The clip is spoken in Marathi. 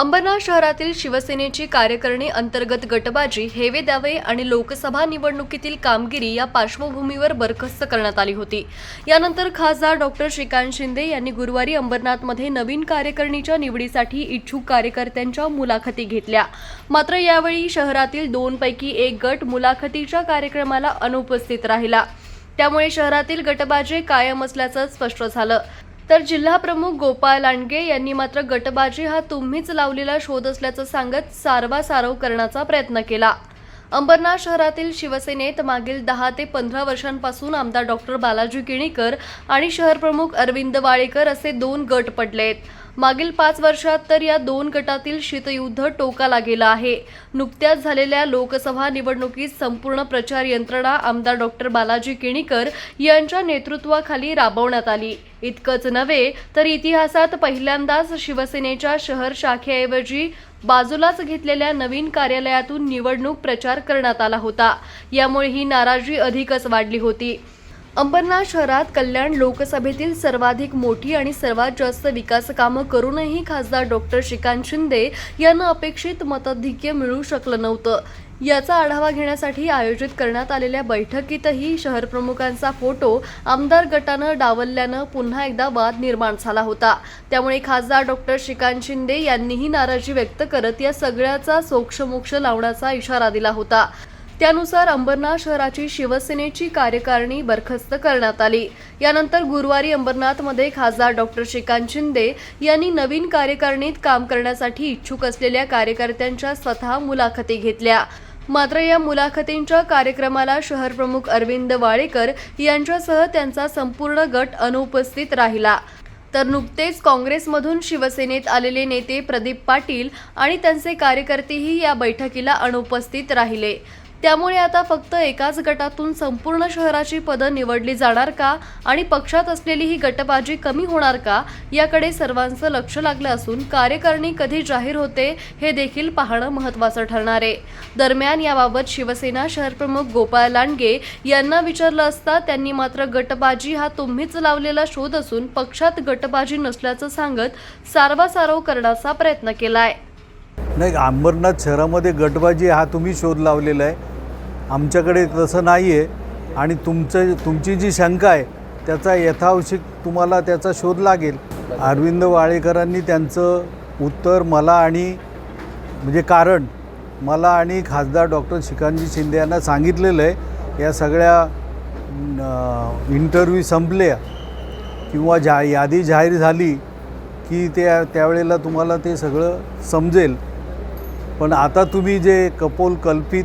अंबरनाथ शहरातील शिवसेनेची कार्यकारिणी अंतर्गत गटबाजी हेवे द्यावे आणि लोकसभा निवडणुकीतील कामगिरी या पार्श्वभूमीवर बरखास्त करण्यात आली होती. यानंतर खासदार डॉक्टर श्रीकांत शिंदे यांनी गुरुवारी अंबरनाथमध्ये नवीन कार्यकारिणीच्या निवडीसाठी इच्छुक कार्यकर्त्यांच्या मुलाखती घेतल्या. मात्र यावेळी शहरातील दोनपैकी एक गट मुलाखतीच्या कार्यक्रमाला अनुपस्थित राहिला. त्यामुळे शहरातील गटबाजी कायम असल्याचं स्पष्ट झालं. तर जिल्हा प्रमुख गोपाळ लांडगे यांनी मात्र गटबाजी हा तुम्हीच लावलेला शोध असल्याचं सांगत सारवासारव करण्याचा प्रयत्न केला. अंबरनाथ शहरातील शिवसेनेत मागील दहा ते पंधरा वर्षांपासून आमदार डॉक्टर बालाजी किणीकर आणि शहरप्रमुख अरविंद वाळेकर असे दोन गट पडलेत. मागील पाच वर्षात तर या दोन गटातील शीतयुद्ध टोकाला गेलं आहे. नुकत्याच झालेल्या लोकसभा निवडणुकीत संपूर्ण प्रचार यंत्रणा आमदार डॉक्टर बालाजी किणीकर यांच्या नेतृत्वाखाली राबवण्यात आली. इतकंच नव्हे तर इतिहासात पहिल्यांदाच शिवसेनेच्या शहर शाखेऐवजी बाजूलाच घेतलेल्या नवीन कार्यालयातून निवडणूक प्रचार करण्यात आला होता. यामुळे ही नाराजी अधिकच वाढली होती. अंबरनाथ शहरात कल्याण लोकसभेतील सर्वाधिक मोठी आणि सर्वात जास्त विकास कामं करूनही खासदार डॉक्टर श्रीकांत शिंदे यांना अपेक्षित मताधिक्य मिळू शकलं नव्हतं. याचा आढावा घेण्यासाठी आयोजित करण्यात आलेल्या बैठकीतही शहरप्रमुखांचा फोटो आमदार गटानं डावलल्यानं पुन्हा एकदा वाद निर्माण झाला होता. त्यामुळे खासदार डॉक्टर श्रीकांत शिंदे यांनीही नाराजी व्यक्त करत या सगळ्याचा सोक्षमोक्ष लावण्याचा इशारा दिला होता. त्यानुसार अंबरनाथ शहराची शिवसेनेची कार्यकारिणी बरखास्त करण्यात आली. यानंतर गुरुवारी अंबरनाथमध्ये खासदार डॉक्टर श्रीकांत शिंदे यांनी नवीन कार्यकारिणीत काम करण्यासाठी इच्छुक असलेल्या कार्यकर्त्यांच्या स्वतः मुलाखती घेतल्या. मात्र या मुलाखतींच्या कार्यक्रमाला शहरप्रमुख अरविंद वाळेकर यांच्यासह त्यांचा संपूर्ण गट अनुपस्थित राहिला. तर नुकतेच काँग्रेसमधून शिवसेनेत आलेले नेते प्रदीप पाटील आणि त्यांचे कार्यकर्तेही या बैठकीला अनुपस्थित राहिले. त्यामुळे आता फक्त एकाच गटातून संपूर्ण शहराची पदं निवडली जाणार का आणि पक्षात असलेली ही गटबाजी कमी होणार का याकडे सर्वांचं लक्ष लागलं असून कार्यकारिणी कधी जाहीर होते हे देखील पाहणं महत्त्वाचं ठरणार आहे. दरम्यान याबाबत शिवसेना शहरप्रमुख गोपाळ लांडगे यांना विचारलं असता त्यांनी मात्र गटबाजी हा तुम्हीच लावलेला शोध असून पक्षात गटबाजी नसल्याचं सांगत सारवासारव करण्याचा प्रयत्न केलाय. नाही अंबरनाथ शहरामध्ये गटबाजी हा तुम्ही शोध लावलेला आहे. आमच्याकडे तसं नाही आहे आणि तुमचं तुमची जी शंका आहे त्याचा यथावश्यक तुम्हाला त्याचा शोध लागेल. अरविंद वाळेकरांनी त्यांचं उत्तर मला आणि म्हणजे कारण मला आणि खासदार डॉक्टर श्रीकांतजी शिंदे यांना सांगितलेलं आहे. या सगळ्या इंटरव्ह्यू संपल्या किंवा जा यादी जाहीर झाली की त्या त्यावेळेला तुम्हाला ते सगळं समजेल. पण आता तुम्ही जे कपोल कल्पित